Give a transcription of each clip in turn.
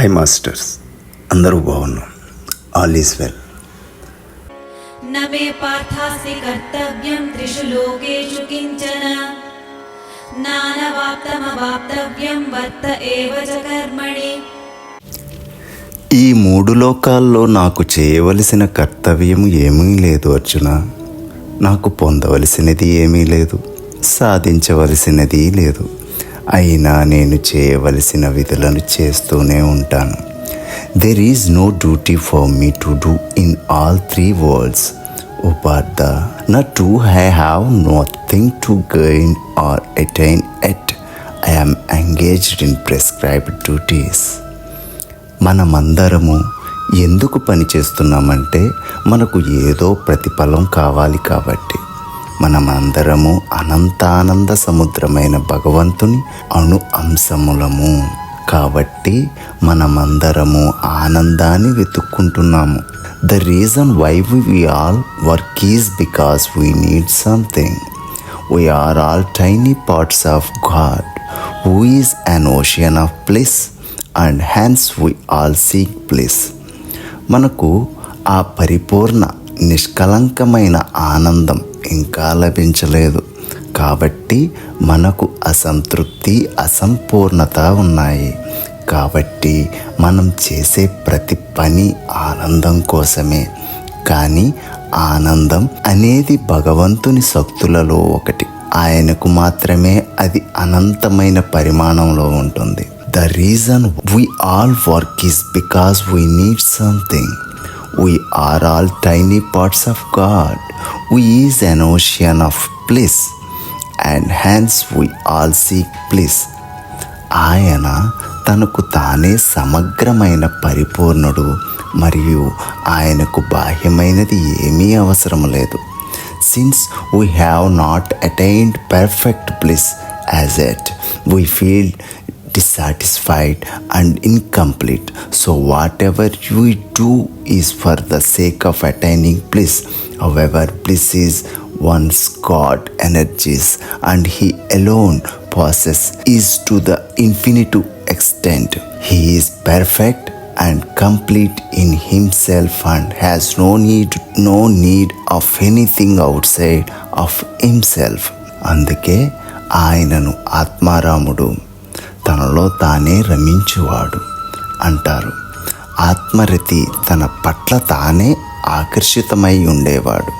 Hi masters అందరూ బాగున్నాం. All is well. పార్థాసి కర్తవ్యం త్రిషు లోకేషు కించన. వర్త ఏవ కర్మణి. ఈ మూడు లోకాల్లో నాకు చేయవలసిన కర్తవ్యం ఏమీ లేదు అర్జున. నాకు పొందవలసినది ఏమీ లేదు సాధించవలసినది లేదు. అయినా నేను చేయవలసిన విధులను చేస్తూనే ఉంటాను. There is no duty for me to do in all three worlds ఉపార్థ నా to I have nothing to gain or attain yet I am engaged in prescribed duties మనమందరము ఎందుకు పని చేస్తున్నామంటే మనకు ఏదో ప్రతిఫలం కావాలి కాబట్టి. మనమందరము అనంతానంద సముద్రమైన భగవంతుని అణు అంశములము. కాబట్టి మనమందరము ఆనందాన్ని వెతుక్కుంటున్నాము. The reason why we all work is because we need something we are all tiny parts of God who is an ocean of bliss and hence we all seek bliss మనకు ఆ పరిపూర్ణ నిష్కలంకమైన ఆనందం ఇంకా లభించలేదు. కాబట్టి మనకు అసంతృప్తి అసంపూర్ణత ఉన్నాయి. కాబట్టి మనం చేసే ప్రతి పని ఆనందం కోసమే. కానీ ఆనందం అనేది భగవంతుని శక్తులలో ఒకటి. ఆయనకు మాత్రమే అది అనంతమైన పరిమాణంలో ఉంటుంది. The reason we all work is because we need something we are all tiny parts of God we is an ocean of bliss and hence we all seek bliss ఆయన తనకు తానే సమగ్రమైన పరిపూర్ణుడు మరియు ఆయనకు బాహ్యమైనది ఏమీ అవసరం లేదు. Since we have not attained perfect bliss as yet we feel dissatisfied and incomplete. So, whatever you do is for the sake of attaining bliss. However, bliss is one's God energies, and He alone possesses is to the infinite extent. He is perfect and complete in Himself and has no need no need of anything outside of Himself. అందుకే ఆయనను ఆత్మారాముడు తనలో తానే రమించువాడు అంటారు. ఆత్మరతి తన పట్ల తానే ఆకర్షితమై ఉండేవాడు.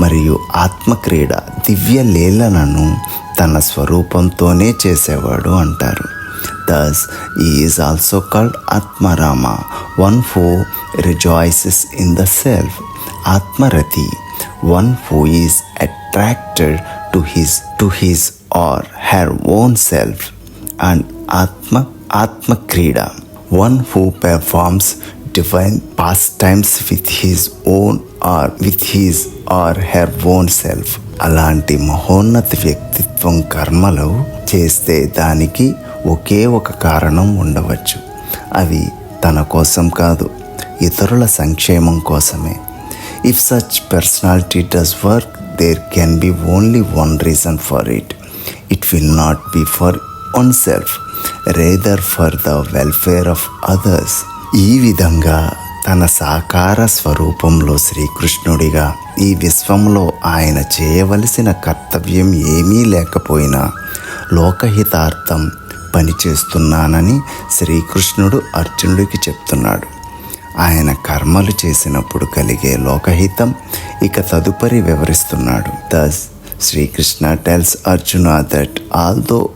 మరియు ఆత్మక్రీడ దివ్య లీలలను తన స్వరూపంతోనే చేసేవాడు అంటారు. Thus is also called Atmarama one who rejoices in the self Atmarati one who is attracted to his to his or her own self and Atma Atma Krida, one who performs divine pastimes with his own or with his or her own self అలాంటి మహోన్నత వ్యక్తిత్వం కర్మలు చేస్తే దానికి ఒకే ఒక కారణం ఉండవచ్చు. అవి తన కోసం కాదు ఇతరుల సంక్షేమం కోసమే. If such personality does work there can be only one reason for it it will not be for own rather for the welfare of others ఈ విధంగా తన సాకార స్వరూపంలో శ్రీకృష్ణుడిగా ఈ విశ్వంలో ఆయన చేయవలసిన కర్తవ్యం ఏమీ లేకపోయినా లోకహితార్థం పనిచేస్తున్నానని శ్రీకృష్ణుడు అర్జునుడికి చెప్తున్నాడు. ఆయన కర్మలు చేసినప్పుడు కలిగే లోకహితం ఇక తదుపరి వివరిస్తున్నాడు. Thus Sri Krishna tells Arjuna that although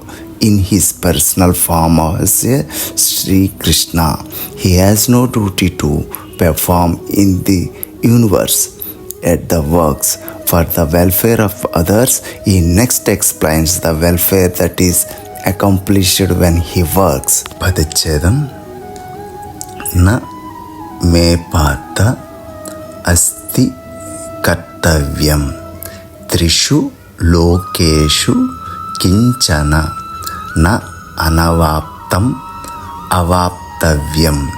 in his personal form as Sri Krishna. He has no duty to perform in the universe at the works for the welfare of others. He next explains the welfare that is accomplished when he works. Padichedam na me pata asti कर्तव्यं trishu lokeshu किंचन న అనవాప్తం అవాప్తవ్యం.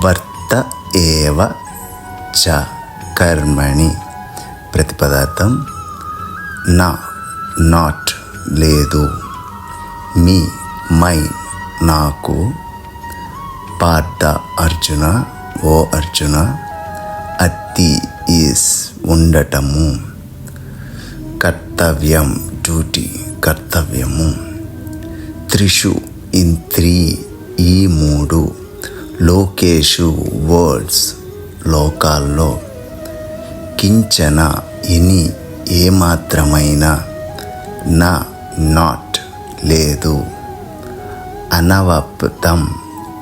వర్త ఏవ చ కర్మణి. ప్రతిపదార్థం నా not లేదు. Me my నాకు. పార్థ అర్జున ఓ అర్జున అత్తి ఈస్ ఉండటము. కర్తవ్యం డ్యూటీ కర్తవ్యము. త్రిషు ఇన్ త్రీ ఈ మూడు లోకేషు వర్డ్స్ లోకాల్లో. కించన ఎని ఏమాత్రమైన నా నాట్ లేదు. అనవప్తం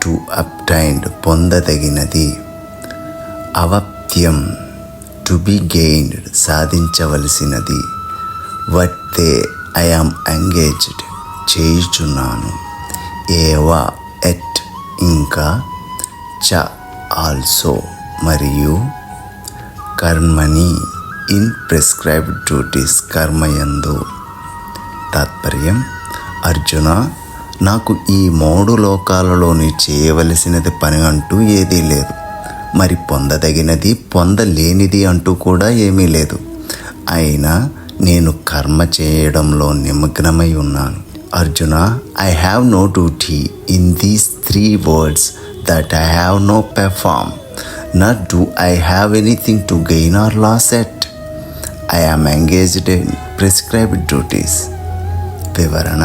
టు అప్టైండ్ పొందదగినది. అవప్త్యం టు బి గెయిన్డ్ సాధించవలసినది. వర్తే ఐఆమ్ ఎంగేజ్డ్ చేయుచున్నాను. ఏవా ఎట్ ఇంకా? చ ఆల్సో మరియు కర్మని ఇన్ ప్రిస్క్రైబ్డ్ డ్యూటీస్ కర్మయందు. తాత్పర్యం అర్జున నాకు ఈ మూడు లోకాలలోని చేయవలసినది పని అంటూ ఏదీ లేదు. మరి పొందదగినది పొందలేనిది అంటూ కూడా ఏమీ లేదు. అయినా నేను కర్మ చేయడంలో నిమగ్నమై ఉన్నాను. Arjuna I have no duty in these three words that I have no perform not do I have anything to gain or lose yet I am engaged in prescribed duties వివరణ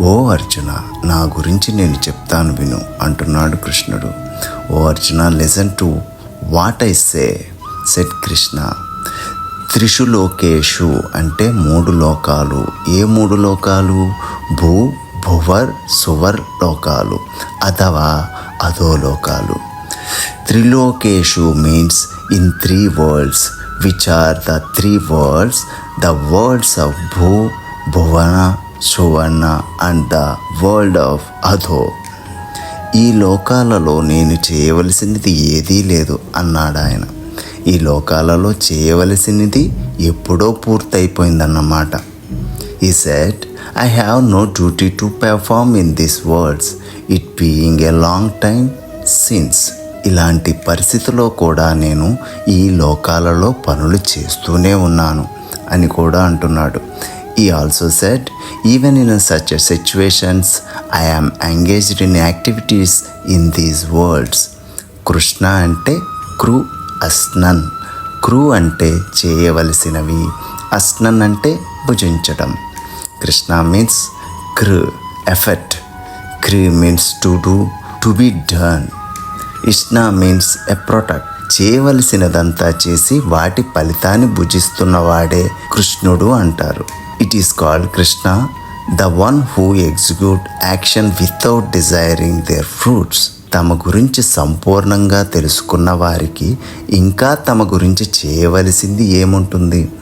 ఓ అర్జున నా గురించి నేను చెప్తాను విను అంటున్నాడు కృష్ణుడు. ఓ Arjuna listen to what I say said Krishna. త్రిషు లోకేషు అంటే మూడు లోకాలు. ఏ మూడు లోకాలు? భూ భువర్ సువర్ లోకాలు అథవా అధోలోకాలు త్రిలోకేషు means in three worlds which are the three worlds the worlds of Bhu Bhuvana Suvarna and the world of Adho. ఈ లోకాలలో నేను చేయవలసినది ఏదీ లేదు అన్నాడు ఆయన ఈ లోకాలలో చేయవలసినది ఎప్పుడో పూర్తయిపోయిందన్నమాట. ఈ said I have no duty to perform in this words it being a long time since ఇలాంటి పరిస్థితిలో కూడా నేను ఈ లోకాలలో పనులు చేస్తూనే ఉన్నాను అని కూడా అంటున్నాడు. ఈ also said even in such situations I am engaged in activities in these worlds Krishna అంటే క్రూ అస్నన్. క్రూ అంటే చేయవలసినవి. అస్నన్ అంటే భుజించడం కృష్ణ మీన్స్ క్ర్ ఎఫెక్ట్ క్రీ means to do to be done ఇష్ణ means a protect చేయవలసినదంతా చేసి వాటి ఫలితాన్ని భుజిస్తున్నవాడే కృష్ణుడు అంటారు. It is called Krishna the one who execute action without desiring their fruits తమ గురించి సంపూర్ణంగా తెలుసుకున్న వారికి ఇంకా తమ గురించి చేయవలసింది ఏముంటుంది?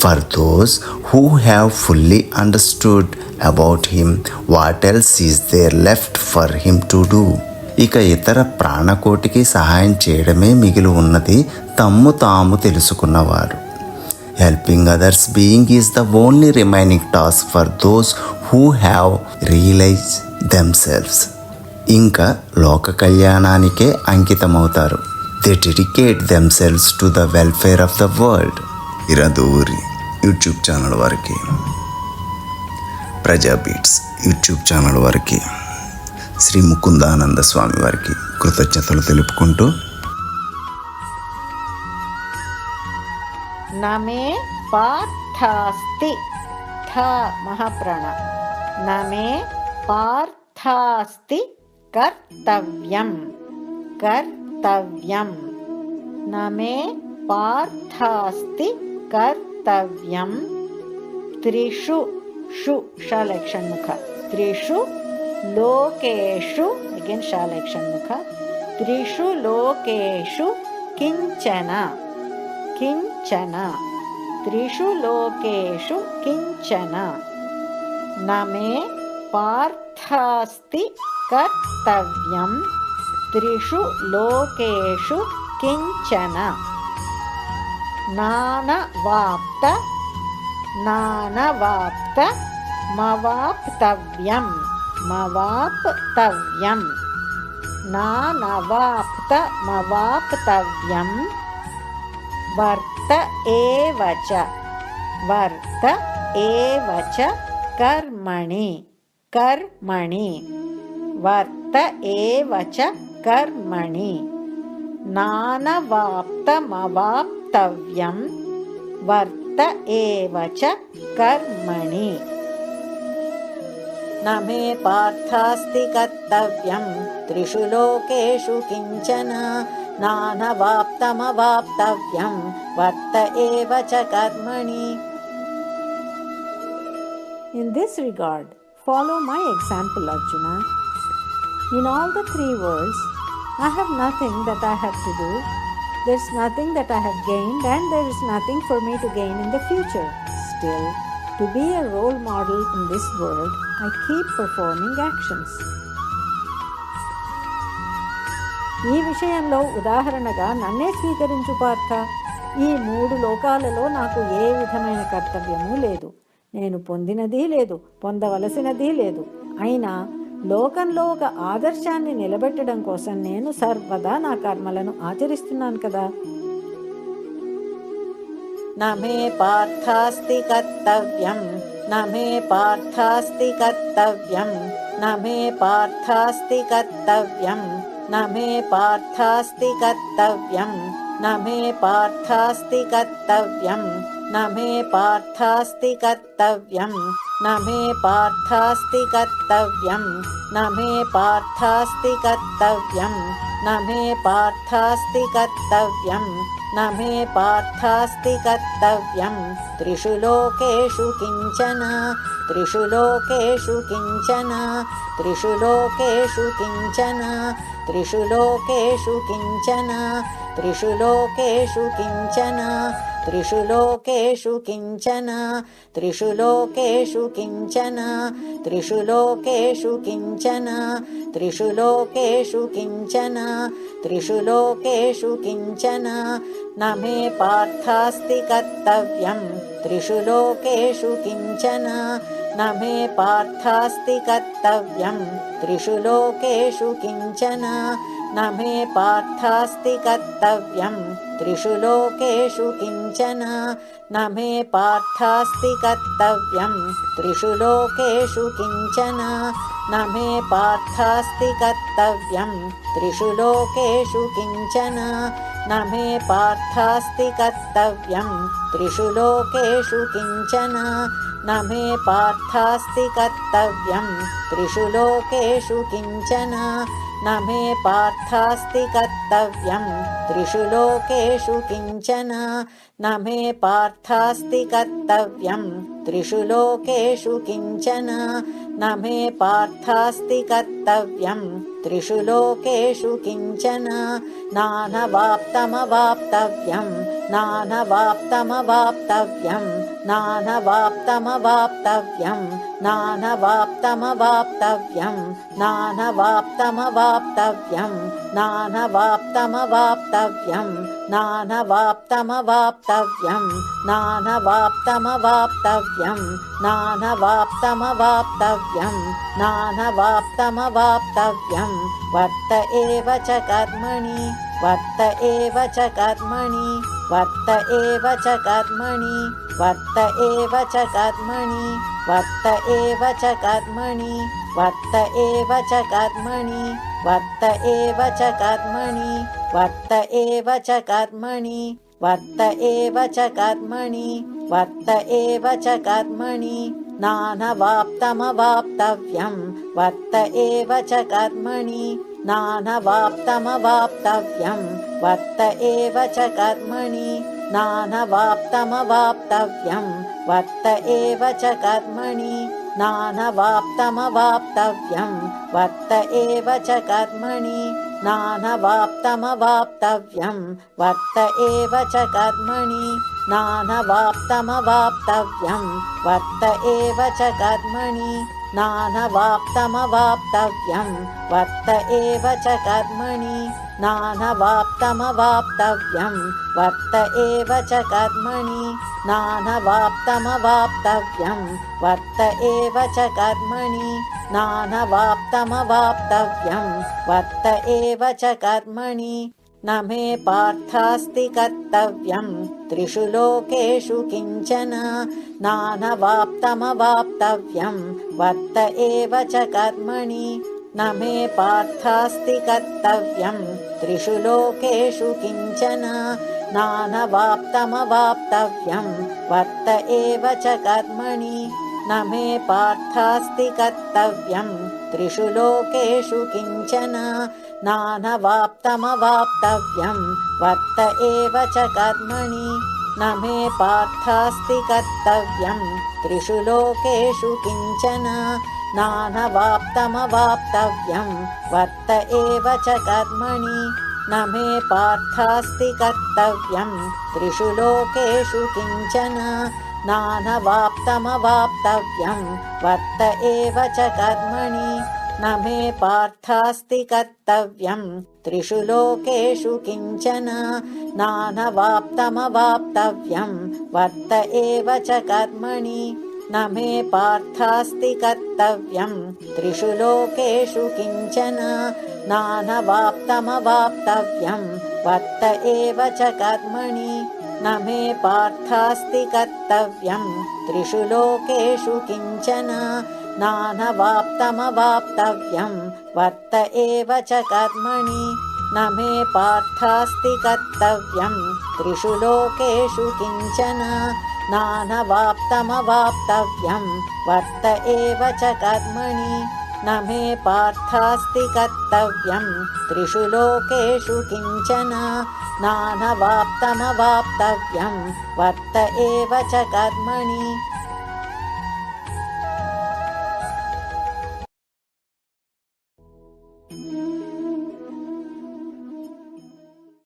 For those who have fully understood about him what else is there left for him to do ఇక ఇతర ప్రాణకోటికి సహాయం చేయడమే మిగిలి ఉన్నది తమ్ము తాము తెలుసుకున్నవారు. Helping others being is the only remaining task for those who have realize themselves ఇంకా లోక కళ్యాణానికే అంకితమవుతారు. They dedicate themselves to the welfare of the world ఇరదూరి YouTube channel వారికి. ప్రజా బీట్స్ యూట్యూబ్ ఛానల్ వారికి. శ్రీ ముకుందానంద స్వామి వారికి కృతజ్ఞతలు తెలుపుకుంటూ. నమే పార్థాస్తి. థ మహాప్రాణ. నమే పార్థాస్తి. कर्तव्यं कर्तव्यं न मे पार्थास्ति कर्तव्यं त्रिषु षु शलक्षण्मुख त्रिषु लोकेषु शालक्षण्मुख त्रिषु लोकेषु किञ्चन। किञ्चन। त्रिषु लोकेषु किञ्चन। न मे पार्थास्ति कर्तव्यं त्रिषु लोकेषु किञ्चन। नानवाप्त नानवाप्त मवाप्तव्यं मवाप्तव्यं नानवाप्तमवाप्तव्यं वर्त एव च वर्त एव च कर्मणि कर्मणि। वर्त एव च कर्मणि। नानवाप्तमवाप्तव्यं वर्त एव च कर्मणि। न मे पार्थास्ति कर्तव्यं त्रिषु लोकेषु किञ्चन। नानवाप्तमवाप्तव्यं वर्त एव च कर्मणि। In this regard, follow ै example Arjuna In all the three worlds, I have nothing that I have to do. There's nothing that I have gained, and there is nothing for me to gain in the future. Still, to be a role model in this world, I keep performing actions. ఈ విషయంలో ఉదాహరణగా నన్నే స్వీకరించు పార్థ ఈ మూడు లోకాలలో నాకు ఏ విధమైన కర్తవ్యము లేదు నేను పొందినది లేదు పొందవలసినది లేదు అయినా లోకంలో ఒక ఆదర్శాన్ని నిలబెట్టడం కోసం నేను సర్వదా నా కర్మలను ఆచరిస్తున్నాను కదా. నమే పార్థాస్తి కర్తవ్యం నమే పార్థాస్తి కర్తవ్యం నమే పార్థాస్తి కర్తవ్యం నమే పార్థాస్తి కర్తవ్యం నమే పార్థాస్తి కర్తవ్యం నమే పార్థాస్తి కర్తవ్యం. न मे पार्थास्ति कर्तव्यं न मे पार्थास्ति कर्तव्यं न मे पार्थास्ति कर्तव्यं न मे पार्थास्ति कर्तव्यं न मे पार्थास्ति कर्तव्यं त्रिषु लोकेषु किञ्चन त्रिषु लोकेषु किञ्चन त्रिषु लोकेषु किञ्चन त्रिषु लोकेषु किञ्चन त्रिषु लोकेषु किञ्चन त्रिषु लोकेषु किञ्चन त्रिषु लोकेषु किञ्चन त्रिषु लोकेषु किञ्चन त्रिषु लोकेषु किञ्चन त्रिषु लोकेषु किञ्चन। न मे पार्थास्ति कर्तव्यं त्रिषु लोकेषु किञ्चन। न मे पार्थास्ति कर्तव्यं त्रिषु लोकेषु किञ्चन न मे पार्थास्ति कर्तव्यं। त्रिषु लोकेषु किञ्चन। न मे पार्थास्ति कर्तव्यं। त्रिषु लोकेषु किञ्चन। न मे पार्थास्ति कर्तव्यं। त्रिषु लोकेषु किञ्चन। न मे पार्थास्ति कर्तव्यं। त्रिषु लोकेषु किञ्चन। न मे पार्थास्ति कर्तव्यं। त्रिषु लोकेषु किञ्चन न मे पार्थास्ति कर्तव्यं। त्रिषु लोकेषु किञ्चन। न मे पार्थास्ति कर्तव्यं। त्रिषु लोकेषु किञ्चन। न मे पार्थास्ति कर्तव्यं। त्रिषु लोकेषु किञ्चन नानवाप्तमवाप्तव्यम् नानवाप्तमवाप्तव्यम् नानवाप्तमवाप्तव्यम् नानवाप्तमवाप्तव्यम् नानवाप्तमवाप्तव्यम् नानवाप्तमवाप्तव्यम् नानवाप्तमवाप्तव्यं नानवाप्तमवाप्तव्यं नानवाप्तमवाप्तव्यं नानवाप्तमवाप्तव्यं वर्त एव च कर्मणि वर्त एव च कर्मणि वर्त एव च कर्मणि वर्त एव च कर्मणि वर्त एव च कर्मणि वर्त एव च कर्मणि वर्त एव च कर्मणि वर्त एव च कर्मणि वर्त एव च कर्मणि वर्त एव च कर्मणि नानवाप्तमवाप्तव्यं वर्त एव च कर्मणि नानवाप्तमवाप्तव्यं वर्त एव च कर्मणि नानवाप्तमवाप्तव्यं वर्त एव च कर्मणि नानवाप्तमवाप्तव्यं वर्त एव च कर्मणि नानवाप्तमवाप्तव्यं वर्त एव च कर्मणि नानवाप्तमवाप्तव्यं वर्त एव च कर्मणि नानवाप्तमवाप्तव्यं वर्त एव च कर्मणि। नानवाप्तमवाप्तव्यं वर्त एव च कर्मणि। नानवाप्तमवाप्तव्यं वर्त एव च कर्मणि। नानवाप्तमवाप्तव्यं वर्त एव च कर्मणि न मे पार्थास्ति कर्तव्यं। त्रिषु लोकेषु किञ्चन नानवाप्तमवाप्तव्यं। वर्त एव च कर्मणि। न मे पार्थास्ति कर्तव्यं। त्रिषु लोकेषु किञ्चन नानवाप्तमवाप्तव्यं। वर्त एव च कर्मणि। न मे पार्थास्ति कर्तव्यं। त्रिषु लोकेषु किञ्चन नानवाप्तमवाप्तव्यं वर्त एव च कर्मणि। न मे पार्थास्ति कर्तव्यं त्रिषु लोकेषु किञ्चन। नानवाप्तमवाप्तव्यं वर्त एव च कर्मणि। न मे पार्थास्ति कर्तव्यं त्रिषु लोकेषु किञ्चन। नानवाप्तमवाप्तव्यं वर्त एव च कर्मणि न मे पार्थास्ति कर्तव्यं त्रिषु लोकेषु किञ्चन नानवाप्तमवाप्तव्यं वर्त एव च कर्मणि। न मे पार्थास्ति कर्तव्यं त्रिषु लोकेषु किञ्चन नानवाप्तमवाप्तव्यं वर्त एव च कर्मणि। न मे पार्थास्ति कर्तव्यं त्रिषु लोकेषु किञ्चन नानवाप्तमवाप्तव्यं वर्त एव च कर्मणि। न मे पार्थास्ति कर्तव्यं त्रिषु लोकेषु किञ्चन। नानवाप्तमवाप्तव्यं वर्त एव च कर्मणि। न मे पार्थास्ति कर्तव्यं त्रिषु लोकेषु किञ्चन। नानवाप्तमवाप्तव्यं वर्त एव च कर्मणि।